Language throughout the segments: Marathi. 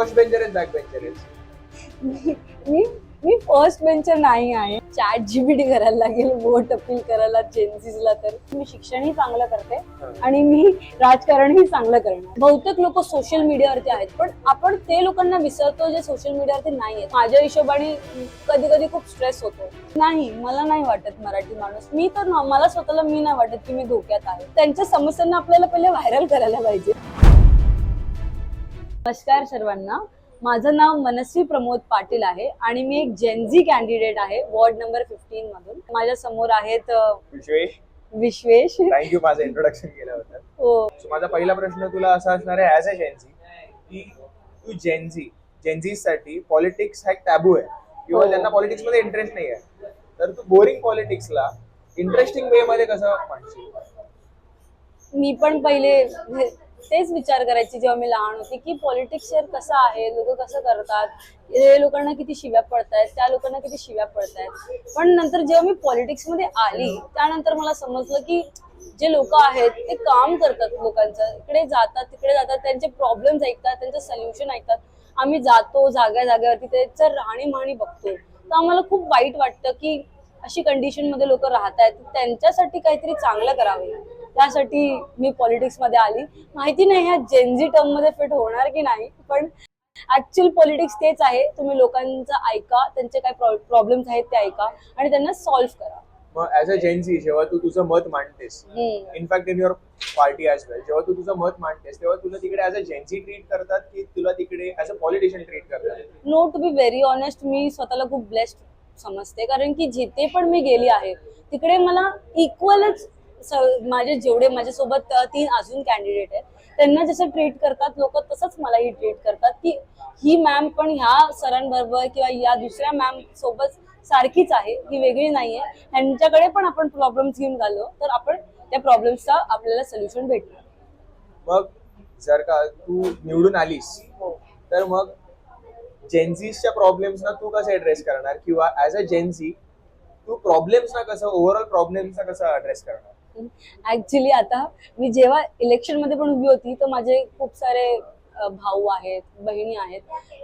फर्स्ट बेंचर आहेस बॅक बेंचर आहेस मी मी- फर्स्ट बेंचर नाही आहे. चॅट जीबीटी करायला लागेल वोट अपील करायला जेन्सीजला तर. मी शिक्षणही चांगलं करते आणि मी राजकारणही चांगलं करणार. बहुतेक लोक सोशल मीडियावरती आहेत पण आपण ते लोकांना विसरतो जे सोशल मीडियावरती नाही आहेत. माझ्या हिशोबाने कधी कधी खूप स्ट्रेस होतो. नाही मला नाही वाटत मराठी माणूस. मी तर मला स्वतःला मी नाही वाटत की मी धोक्यात आहे. त्यांच्या समस्यांना आपल्याला पहिले व्हायरल करायला पाहिजे. नमस्कार सर्वांना. माझं नाव मनस्वी प्रमोद पाटील आहे आणि मी एक जेनझी कॅन्डिडेट आहे वॉर्ड नंबर फिफ्टीन मधून. माझ्यासमोर आहेत अ, विश्वेश. विश्वेश. थँक्यू माझं इंट्रोडक्शन केल्याबद्दल. हो. सो माझा पहिला प्रश्न तुला असा असणार आहे ऍज अ जेन्झी की तू जेन्झी जेन्झीजसाठी पॉलिटिक्स हा एक टॅबू आहे. किंवा हो. त्यांना पॉलिटिक्समध्ये इंटरेस्ट नाही आहे तर तू बोरिंग पॉलिटिक्सला इंटरेस्टिंग वे मध्ये कसं मांडशील? मी पण पहिले तेच विचार करायची जेव्हा मी लहान होती की पॉलिटिक्स शेअर कसं आहे लोक कसं करतात हे लोकांना किती शिव्या पडतायत त्या लोकांना किती शिव्या पडतायत. पण नंतर जेव्हा मी पॉलिटिक्समध्ये आली त्यानंतर मला समजलं की जे लोक आहेत ते काम करतात लोकांचं. इकडे जातात तिकडे जातात त्यांचे प्रॉब्लेम्स ऐकतात त्यांचं सोल्युशन ऐकतात. आम्ही जातो जाग्या जाग्यावरती त्याचं राहणीमाणी बघतो. तर आम्हाला खूप वाईट वाटतं की अशी कंडिशनमध्ये लोक राहत आहेत त्यांच्यासाठी काहीतरी चांगलं करावे. त्यासाठी मी पॉलिटिक्समध्ये आली. माहिती नाही ह्या जेनझी टर्ममध्ये फिट होणार की नाही पण ऍक्च्युअल पॉलिटिक्स तेच आहे. तुम्ही लोकांचं ऐका त्यांचे काय प्रॉब्लेम्स आहेत ते ऐका आणि त्यांना सॉल्व्ह करा. मग ऍज अ जेन्झी जेव्हा तू तुझं मत मांडतेस. In fact in your party as well जेव्हा तू तुझं मत मांडतेस तेव्हा तुला तिकडे ऍज अ जेन्झी ट्रीट करतात की तुला तिकडे ऍज अ पॉलिटिशियन ट्रीट करतात? No to be very honest मी स्वतःला खूप ब्लेस्ड समजते. कारण की जिथे पण मी गेली आहे तिकडे मला इक्वलच माझे जेवढे माझ्यासोबत तीन अजून कॅन्डिडेट आहेत त्यांना जसं ट्रीट करतात लोक तसंच मलाही ट्रीट करतात की ही मॅम पण ह्या सरांबरोबर किंवा या दुसऱ्या मॅम सोबत सारखीच आहे ही वेगळी नाहीये. ह्यांच्याकडे पण आपण प्रॉब्लेम्स घेऊन घालो तर आपण त्या प्रॉब्लेम्सचा आपल्याला सोल्युशन भेटणार मग जर का तू निवडून आलीस हो. तर मग जेन्झीसच्या प्रॉब्लेम्सना तू कसं ऍड्रेस करणार? किंवा ऍज अ जेन्झी तू प्रॉब्लेम्सना कसं ओव्हरऑल प्रॉब्लेम्सना कसं ऍड्रेस करणार? ऍक्च्युली आता मी जेव्हा इलेक्शनमध्ये पण उभी होती तर माझे खूप सारे भाऊ आहेत बहिणी आहेत.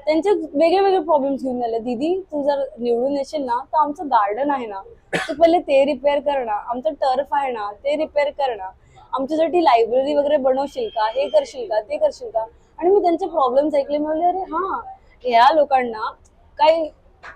त्यांचे वेगळे वेगळे प्रॉब्लेम्स घेऊन आले. दीदी तू जर निवडून येशील ना तर आमचं गार्डन आहे ना. तू पहिले ते रिपेअर कर ना. आमचं टर्फ आहे ना ते रिपेअर कर ना. आमच्यासाठी लायब्ररी वगैरे बनवशील का? हे करशील का? ते करशील का? आणि मी त्यांचे प्रॉब्लेम्स ऐकले. मी म्हणले अरे हा. ह्या लोकांना काही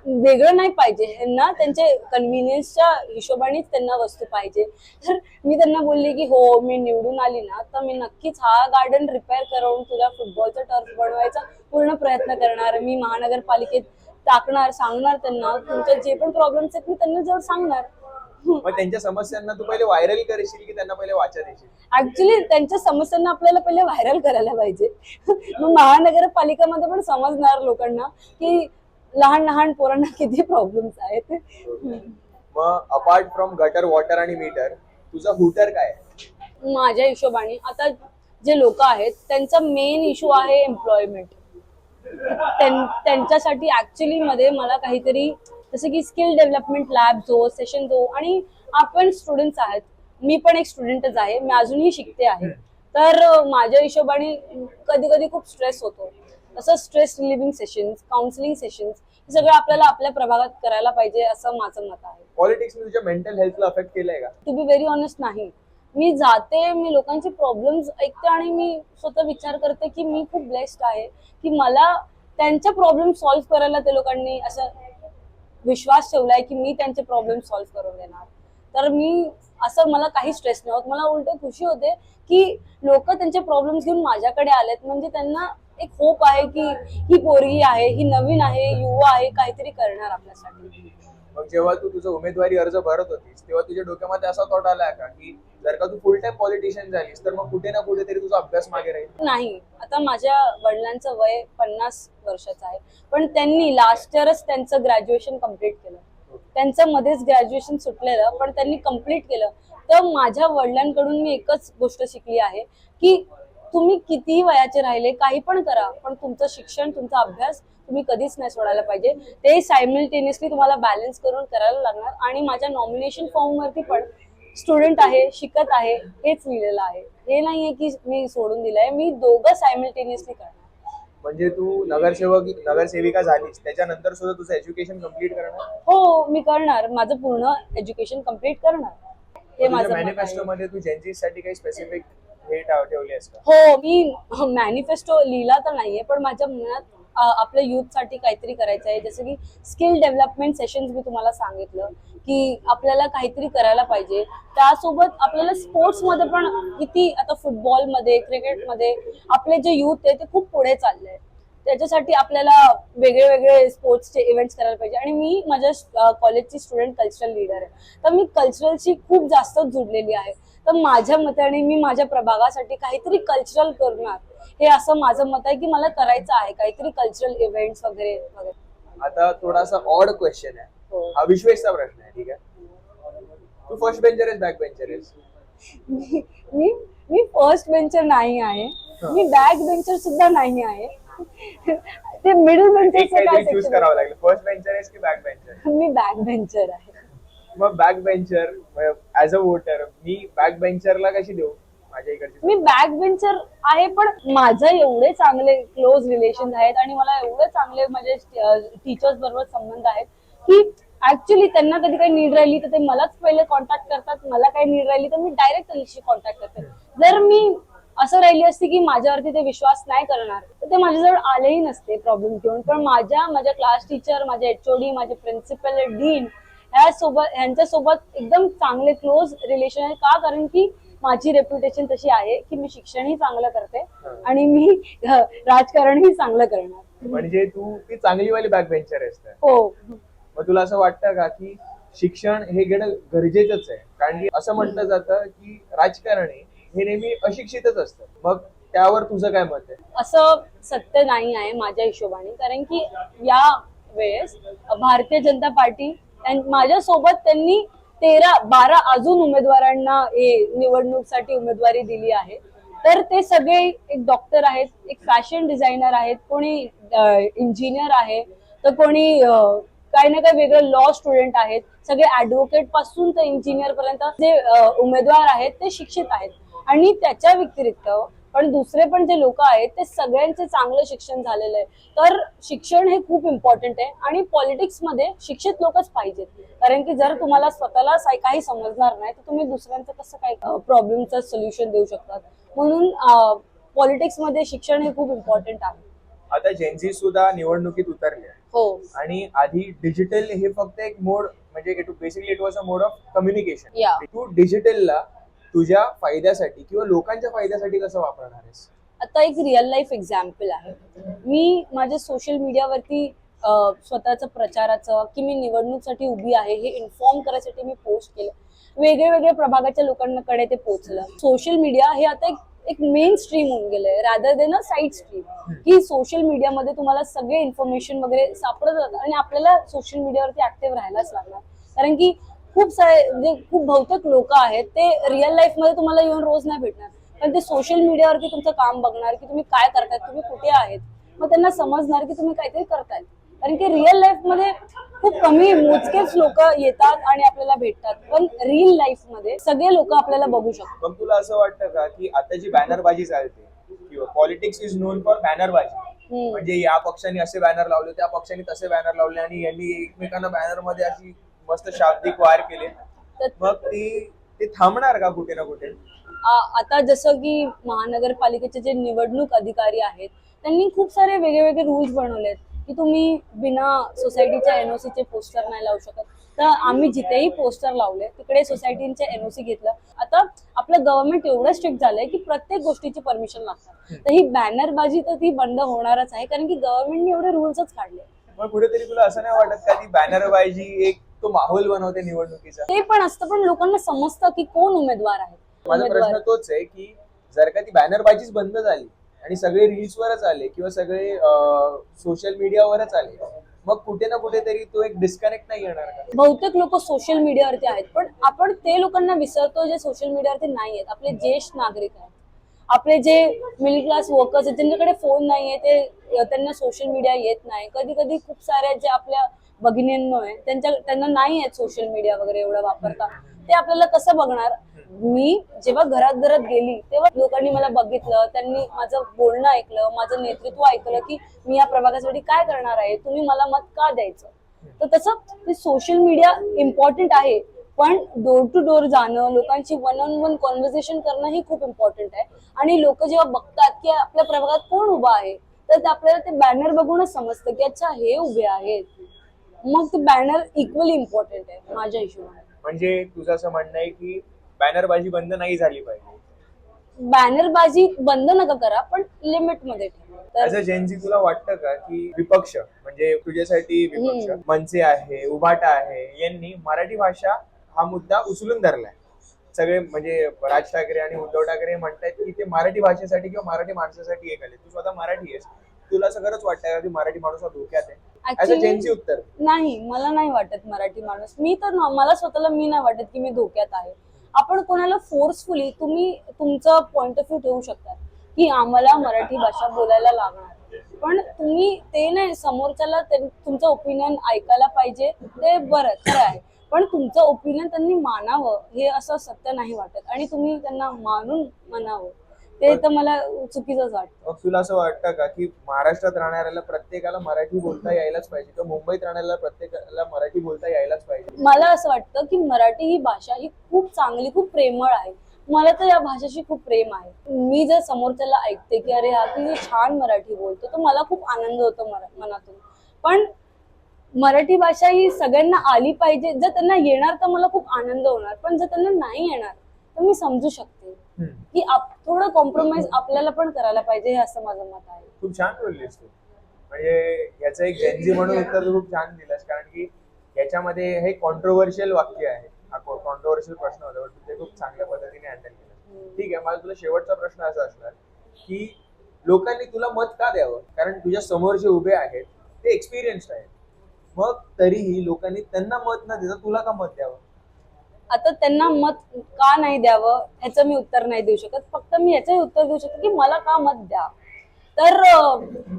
वेगळं नाही पाहिजे. ह्यांना त्यांचे कन्व्हिनियन्सच्या हिशोबानेच त्यांना वस्तू पाहिजे. तर मी त्यांना बोलले की हो मी निवडून आली ना तर मी नक्कीच हा गार्डन रिपेअर करून तुला फुटबॉलचा टर्फ बनवायचा पूर्ण प्रयत्न करणार. मी महानगरपालिकेत टाकणार सांगणार त्यांना. तुमचे जे पण प्रॉब्लेम्स आहेत मी त्यांना जवळ सांगणार. मग त्यांच्या समस्यांना तू पहिले व्हायरल करशील की त्यांना पहिले वाचा देशील? ऍक्च्युली त्यांच्या समस्यांना आपल्याला पहिले व्हायरल करायला पाहिजे. मग महानगरपालिकेमध्ये पण समजणार लोकांना की लहान लहान पोरांना किती प्रॉब्लेम्स आहेत? मग अपार्ट फ्रॉम गटर वॉटर आणि मीटर तुझा हुटर काय? माझ्या हिशोबाने आता जे लोक आहेत त्यांचा मेन इशू आहे एम्प्लॉयमेंट त्यांच्यासाठी ऍक्च्युली मध्ये मला काहीतरी जसं की स्किल डेव्हलपमेंट लॅब जो सेशन जो आणि आपण स्टुडंट्स आहेत. मी पण एक स्टुडंटच आहे मी अजूनही शिकते आहे. तर माझ्या हिशोबाने कधी कधी खूप स्ट्रेस होतो. तसं stress relieving sessions counselling sessions हे सगळं आपल्याला आपल्या प्रभागात करायला पाहिजे असं माझं मत आहे. पॉलिटिक्सने तुझ्या मेंटल हेल्थला अफेक्ट केलंय का? टू बी व्हेरी ऑनेस्ट नाही. मी जाते मी लोकांचे प्रॉब्लेम्स ऐकते आणि मी स्वतः विचार करते की मी खूप ब्लेस्ड आहे की मला त्यांचे प्रॉब्लेम सॉल्व्ह करायला ते लोकांनी असं विश्वास ठेवलाय की मी त्यांचे प्रॉब्लेम सॉल्व्ह करून देणार. तर मी असं मला काही स्ट्रेस नाही होत मला उलट खुशी होते की लोक त्यांचे प्रॉब्लेम्स घेऊन माझ्याकडे आलेत. म्हणजे त्यांना एक होप आहे की ही पोरगी आहे ही नवीन आहे युवा आहे काहीतरी करणार आपल्यासाठी. मग जेव्हा तू तुझा उमेदवारी अर्ज भरत होतीस तेव्हा तुझ्या डोक्यामध्ये असा थॉट आलाय का की जर का तू फुल टाइम पॉलिटिशियन झालीस तर मग कुठे ना कुठेतरी तुझा अभ्यास मागे राहील? नाही. आता माझ्या वडिलांचं वय पन्नास वर्षाचं आहे. पण त्यांनी लास्ट इयरच त्यांचं ग्रॅज्युएशन कंप्लीट केलं. त्यांचं मध्येच ग्रॅज्युएशन सुटलेलं पण त्यांनी कंप्लीट केलं. तर माझ्या वडिलांकडून मी एकच गोष्ट शिकली आहे की तुम्ही कितीही वयाचे राहिले काही पण करा पण तुमचं शिक्षण तुमचा अभ्यास तुम्ही कधीच नाही सोडायला पाहिजे. ते सायमल्टेनियसली तुम्हाला बॅलन्स करून करायला लागणार. आणि माझ्या नॉमिनेशन फॉर्मवरती पण स्टुडंट आहे शिकत आहे हेच लिहिलेलं आहे. हे नाहीये की मी सोडून दिलंय मी दोघं सायमल्टेनियसली करणार. म्हणजे तू नगरसेवक नगरसेविका झालीस त्याच्यानंतर सुद्धा तुझं एज्युकेशन कंप्लीट करणार? हो मी करणार. माझं पूर्ण एज्युकेशन कंप्लीट करणार. हे माझं आहे. मॅनिफेस्टो मध्ये तू जेन्झीससाठी काही स्पेसिफिक ठेवली हो मी मॅनिफेस्टो लिहिला तर नाहीये पण माझ्या मनात आपल्या युथसाठी साठी काहीतरी करायचं आहे. जसं की स्किल डेव्हलपमेंट सेशन्स मी तुम्हाला सांगितलं की आपल्याला काहीतरी करायला पाहिजे. त्यासोबत आपल्याला स्पोर्ट्समध्ये पण किती आता फुटबॉलमध्ये क्रिकेटमध्ये आपले जे युथ आहे ते खूप पुढे चालले त्याच्यासाठी आपल्याला वेगळे वेगळे स्पोर्ट्सचे इव्हेंट्स करायला पाहिजे. आणि मी माझ्या कॉलेजची स्टुडंट कल्चरल लीडर आहे. तर मी कल्चरलशी खूप जास्त जुडलेली आहे. तर माझ्या मताने मी माझ्या प्रभागासाठी काहीतरी कल्चरल करणार. हे असं माझं मत आहे की मला करायचं आहे काहीतरी कल्चरल इव्हेंट्स वगैरे वगैरे. आता थोडासा ऑड क्वेश्चन आहे. हो. हा विश्वेशचा प्रश्न आहे ठीक आहे? तू फर्स्ट बेंचर आहेस बॅक बेंचर आहेस. मी मी- फर्स्ट बेंचर नाही आहे. मी बॅक बेंचर सुद्धा नाही आहे. ते मिडल section करावं लागेल. फर्स्ट बेंचर आहेस की बॅक बेंचर? मी बॅक बेंचर आहे. मग back bencher as a voter me back बेंचरला कशी देऊ? माझ्या इकडची मी बॅक बेंचर आहे पण माझं एवढे चांगले क्लोज रिलेशन आहेत आणि मला एवढे चांगले माझे टीचर्स बरोबर संबंध आहेत की ऍक्च्युली त्यांना कधी काही नीड राहिली तर ते मलाच पहिले कॉन्टॅक्ट करतात मला काही नीड राहिली तर मी डायरेक्ट त्यांच्याशी कॉन्टॅक्ट करते. जर मी असं राहिली असती की माझ्यावरती ते विश्वास नाही करणार तर ते माझ्याजवळ आलेही नसते प्रॉब्लेम घेऊन. पण माझ्या माझ्या क्लास टीचर माझे एचओडी माझे प्रिन्सिपल डीन ह्या सोबत ह्यांच्यासोबत एकदम चांगले क्लोज रिलेशन आहे का? कारण की माझी रेप्युटेशन तशी आहे की मी शिक्षणही चांगलं करते आणि मी राजकारणही चांगलं करणार. म्हणजे तू ती चांगली वाली बॅक बेंचर आहेस तर हो. मग तुला असं वाटतं का की शिक्षण हे घेणं गरजेचंच आहे? कारण की असं म्हटलं जातं की राजकारणी हे नेहमी अशिक्षितच असतं. मग त्यावर तुझं काय मत आहे? असं सत्य नाही आहे माझ्या हिशोबाने. कारण की या वेळेस भारतीय जनता पार्टी अँड माझ्यासोबत त्यांनी तेरा बारा अजून उमेदवारांना हे निवडणूकसाठी उमेदवारी दिली आहे. तर ते सगळे एक डॉक्टर आहेत एक फॅशन डिझायनर आहेत कोणी इंजिनियर आहे तर कोणी काही ना काही वेगळं लॉ स्टुडंट आहेत. सगळे ऍडव्होकेटपासून तर इंजिनियर पर्यंत जे उमेदवार आहेत ते शिक्षित आहेत. आणि त्याच्या व्यतिरिक्त पण दुसरे पण जे लोक आहेत ते सगळ्यांचे चांगलं शिक्षण झालेलं आहे. तर शिक्षण हे खूप इम्पॉर्टंट आहे आणि पॉलिटिक्समध्ये शिक्षित लोकच पाहिजेत. कारण की जर तुम्हाला स्वतःला काही समजणार नाही तर तुम्ही दुसऱ्यांचं कसं काय प्रॉब्लेमचं सोल्युशन देऊ शकतात? म्हणून पॉलिटिक्समध्ये शिक्षण हे खूप इम्पॉर्टंट आहे. आता जेन्झी सुद्धा निवडणुकीत उतरले आहे. हो. आणि आधी डिजिटल हे फक्त एक मोड म्हणजे basically it was a mode of communication. तू डिजिटलला तुझ्या फायद्यासाठी किंवा लोकांच्या फायद्यासाठी कसं वापरणार आहेस? आता एक रिअल लाईफ एक्झाम्पल आहे. मी माझ्या सोशल मीडियावरती स्वतःचं प्रचाराचं की मी निवडणूकसाठी उभी आहे हे इन्फॉर्म करायसाठी मी पोस्ट केलं. वेगळ्या वेगळ्या प्रभागाच्या लोकांकडे ते पोहोचलं. सोशल मीडिया हे आता एक एक मेन स्ट्रीम होऊन गेलंय. Rather than a side stream की सोशल मीडियामध्ये तुम्हाला सगळे इन्फॉर्मेशन वगैरे सापडत जातात आणि आपल्याला सोशल मीडियावरती ऍक्टिव्ह राहायलाच लागणार. कारण की खूप सारे म्हणजे खूप बहुतेक लोक आहेत ते रिअल लाईफमध्ये तुम्हाला येऊन रोज नाही भेटणार. पण ते सोशल मीडियावरती तुमचं काम बघणार की तुम्ही काय करतायत तुम्ही कुठे आहेत? मग त्यांना समजणार की तुम्ही काहीतरी करतायत. कारण की रिअल लाईफमध्ये खूप कमी मोजकेच लोक येतात आणि आपल्याला भेटतात. पण रिअल लाईफमध्ये सगळे लोक आपल्याला बघू शकतात. मग तुला असं वाटतं का की आता जी बॅनरबाजी चालते किंवा पॉलिटिक्स इज नोन फॉर बॅनरबाजी. म्हणजे या पक्षाने असे बॅनर लावले त्या पक्षाने तसे बॅनर लावले आणि यांनी एकमेकांना बॅनरमध्ये अशी मस्त शाब्दिक वार केले. मग ती ते थांबणार का कुठे ना कुठे? आता जसं की महानगरपालिकेचे जे निवडणूक अधिकारी आहेत त्यांनी खूप सारे वेगळे वेगळे रूल्स बनवलेत की तुम्ही बिना सोसायटीच्या एनओसी चे पोस्टर नाही लावू शकत. तर आम्ही जिथेही पोस्टर लावले तिकडे सोसायटीचे एनओसी घेतलं. आता आपलं गव्हर्नमेंट एवढं स्ट्रिक्ट झालंय की प्रत्येक गोष्टीची परमिशन लागतात. तर ही बॅनरबाजी तर ती बंद होणारच आहे कारण की गव्हर्नमेंटने एवढे रूल्सच काढले. मग कुठेतरी तुला असं नाही वाटत का ती बॅनरबाजी एक तो माहोल बनवते निवडणुकीचा. ते पण असतं पण लोकांना समजतं की कोण उमेदवार आहे. माझा प्रश्न उमेदवार तोच आहे की जर का ती बॅनरबाजीच बंद झाली आणि सगळे रील्सवरच आले किंवा सगळे सोशल मीडियावरच आले मग कुठे ना कुठेतरी तो एक डिस्कनेक्ट नाही येणार का? बहुतेक लोक सोशल मीडियावरती आहेत पण आपण ते लोकांना विसरतो जे सोशल मीडियावरती नाही आहेत. आपले ज्येष्ठ नागरिक आहेत. आपले जे मिडल क्लास वर्कर्स आहेत ज्यांच्याकडे फोन नाहीये ते अ, त्यांना सोशल मीडिया येत नाही. कधी कधी खूप साऱ्या जे आपल्या भगिनींनो आहे त्यांच्या त्यांना नाही आहेत सोशल मीडिया वगैरे एवढं वापरता. ते आपल्याला कसं बघणार? मी जेव्हा घरात घरात गेली तेव्हा लोकांनी मला बघितलं त्यांनी माझं बोलणं ऐकलं माझं नेतृत्व ऐकलं की मी या प्रभागासाठी काय करणार आहे? तुम्ही मला मत का द्यायचं? तर तसं सोशल मीडिया इम्पॉर्टंट आहे पण डोर टू डोर जाणं लोकांची वन ऑन वन कॉन्व्हर्सेशन करणं ही खूप इम्पॉर्टंट आहे. आणि लोक जेव्हा बघतात की आपल्या प्रभागात कोण उभा आहे तर ते आपल्याला ते बॅनर बघूनच समजतं की अच्छा हे उभे आहेत. मग ते बॅनर इक्वली इम्पॉर्टंट आहे माझ्या हिशोबाने. म्हणजे तुझं असं म्हणणं आहे की बॅनरबाजी बंद नाही झाली पाहिजे. बॅनरबाजी बंद नका करा पण लिमिटमध्ये ठेवा. ऍज तर अ जेनजी तुला वाटतं का की विपक्ष म्हणजे तुझ्यासाठी विपक्ष. मनसे आहे उभाटा आहे यांनी मराठी भाषा हा मुद्दा उचलून धरलाय. सगळे म्हणजे राज ठाकरे आणि उद्धव ठाकरे म्हणतायत की ते मराठी भाषेसाठी किंवा मराठी माणसासाठी एक आले. तू स्वतः मराठी आहेस. तुला असं खरंच वाटतंय का की मराठी माणूस हा धोक्यात आहे? उत्तर. नाही मला नाही वाटत मराठी माणूस. मी तर मला स्वतःला मी नाही वाटत की मी धोक्यात आहे. आपण कोणाला फोर्सफुली तुम्ही तुमचं पॉइंट ऑफ व्ह्यू ठेवू शकता की आम्हाला मराठी भाषा बोलायला लागणार. पण तुम्ही ते नाही समोरच्याला तुमचं ओपिनियन ऐकायला पाहिजे ते बरं खरं आहे. पण तुमचं ओपिनियन त्यांनी मानावं हे असं सत्य नाही वाटत. आणि तुम्ही त्यांना मानून म्हणावं. ते तर मला चुकीचंच वाटतं. मग तुला असं वाटतं का की महाराष्ट्रात राहणाऱ्याला प्रत्येकाला मराठी बोलता यायलाच पाहिजे किंवा मुंबईत राहणाऱ्याला प्रत्येकाला मराठी बोलता यायलाच पाहिजे? मला असं वाटतं की मराठी ही भाषा ही खूप चांगली खूप प्रेमळ आहे. मला तर या भाषेशी खूप प्रेम आहे. मी जर समोरच्याला ऐकते की अरे हा किती छान मराठी बोलतो तर मला खूप आनंद होतो मरा- मनातून. पण मराठी भाषा ही सगळ्यांना आली पाहिजे. जर त्यांना येणार तर मला खूप आनंद होणार पण जर त्यांना नाही येणार तर मी समजू शकते. की थोडं कॉम्प्रोमाइज आपल्याला पण करायला पाहिजे हे असं माझं मत आहे. खूप छान बोललीस तू. म्हणजे याचं एक जेनजी म्हणून उत्तर तू खूप छान दिलंस कारण की याच्यामध्ये हे कॉन्ट्रोवर्शियल वाक्य आहे. हा कॉन्ट्रोवर्शियल प्रश्न होता पण तू ते खूप चांगल्या पद्धतीने हँडल केलं. ठीक आहे मला तुला शेवटचा प्रश्न असा असणार की लोकांनी तुला मत का द्यावं? कारण तुझ्या समोर जे उभे आहेत ते एक्सपिरियन्स्ड आहेत. मग तरीही लोकांनी त्यांना मत न देता तुला का मत द्यावं? आता त्यांना मत का नाही द्यावं ह्याचं मी उत्तर नाही देऊ शकत. फक्त मी याचंही उत्तर देऊ शकते की मला का मत द्या? तर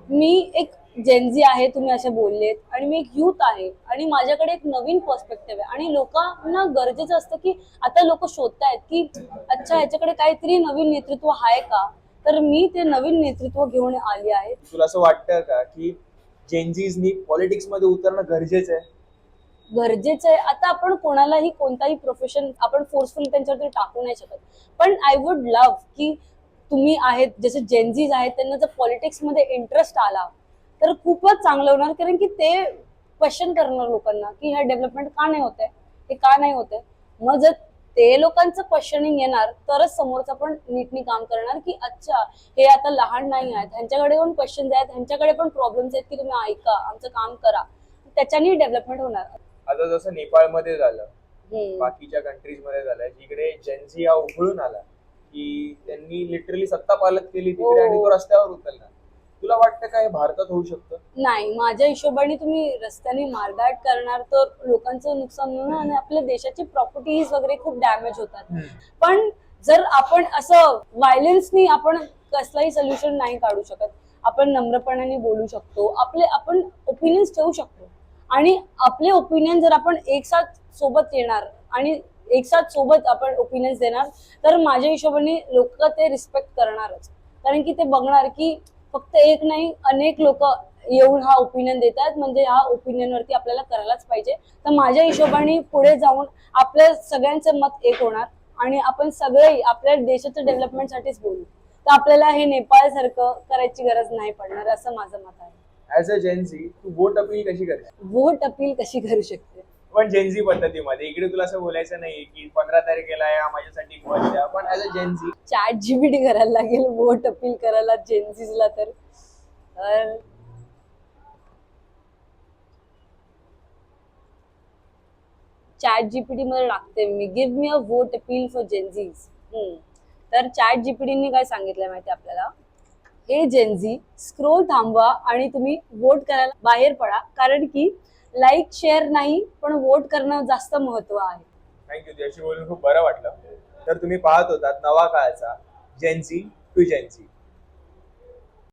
मी एक जेनजी आहे तुम्ही असे बोललेत आणि मी एक युथ आहे आणि माझ्याकडे एक नवीन पर्स्पेक्टिव्ह आहे. आणि लोकांना गरजेचं असतं की आता लोक शोधतायत की अच्छा ह्याच्याकडे काहीतरी नवीन नेतृत्व आहे का? तर मी ते नवीन नेतृत्व घेऊन आली आहे. तुला असं वाटतं का की जेनजीजनी पॉलिटिक्समध्ये उतरणं गरजेचं आहे? गरजेचं आहे. आता आपण कोणालाही कोणताही प्रोफेशन आपण फोर्सफुली त्यांच्यावरती टाकू नाही शकत. पण आय वुड लव्ह की तुम्ही आहेत जसे जेनझीज आहेत त्यांना जर पॉलिटिक्समध्ये इंटरेस्ट आला तर खूपच चांगलं होणार. कारण की ते क्वेश्चन करणार लोकांना की ह्या डेव्हलपमेंट का नाही होते हे का नाही होते मग जर ते लोकांचं क्वेश्चनिंग येणार तरच समोरचं पण नीटनी काम करणार की अच्छा हे आता लहान नाही आहेत. ह्यांच्याकडे पण क्वेश्चन आहेत ह्यांच्याकडे पण प्रॉब्लेम्स आहेत की तुम्ही ऐका आमचं काम करा. त्याच्यानी डेव्हलपमेंट होणार. आता जसं नेपाळमध्ये झालं. बाकीच्या कंट्रीजमध्ये झालंय जिकडे जेन्झी हा उघडून आला की त्यांनी लिटरली सत्ता पालत केली तिकडे हो. आणि तो रस्त्यावर उतरला. तुला वाटतं का हे भारतात होऊ शकतं? नाही माझ्या हिशोबाने तुम्ही रस्त्याने मारदाट करणार तर लोकांचं नुकसान होणार आणि आपल्या देशाची प्रॉपर्टीज वगैरे खूप डॅमेज होतात. पण जर आपण असं व्हायलन्सनी आपण कसलाही सोल्युशन नाही काढू शकत आपण नम्रपणाने बोलू शकतो आपले आपण ओपिनियन्स ठेवू शकतो. आणि आपले ओपिनियन जर आपण एक साथ सोबत येणार आणि एक साथ सोबत आपण ओपिनियन्स देणार तर माझ्या हिशोबाने लोक ते रिस्पेक्ट करणारच. कारण की ते बघणार की फक्त एक नाही अनेक लोक येऊन हा ओपिनियन देतात. म्हणजे ह्या ओपिनियनवरती आपल्याला करायलाच पाहिजे. तर माझ्या हिशोबाने पुढे जाऊन आपल्या सगळ्यांचं मत एक होणार आणि आपण सगळे आपल्या देशाच्या डेव्हलपमेंटसाठीच बोलू. तर आपल्याला हे नेपाळ सारखं करायची गरज नाही पडणार असं माझं मत आहे. ऍज अ जेन्झी तू वोट अपील कशी करशील वोट अपील कशी करू शकते? पण जेन्झी पद्धतीमध्ये इकडे तुला असं बोलायचं नाही की पंधरा तारखेला या माझ्यासाठी मत द्या. पण as a GenZ chat GPT करायला लागेल वोट अपील करायला जेन्सीजला तर. तर चॅट जीपीटी मध्ये टाकते मी give me a vote appeal for Gen Zs तर चॅट जीपीटीने काय सांगितलंय माहिती आपल्याला? हे जेनझी स्क्रोल थांबवा आणि तुम्ही वोट करायला बाहेर पडा. कारण की लाईक शेअर नाही पण वोट करणं जास्त महत्त्व आहे. थँक्यू तुझ्याशी बोलून खूप बरं वाटलं. तर तुम्ही पाहत होतात नवा काळचा जेनझी टू जेनझी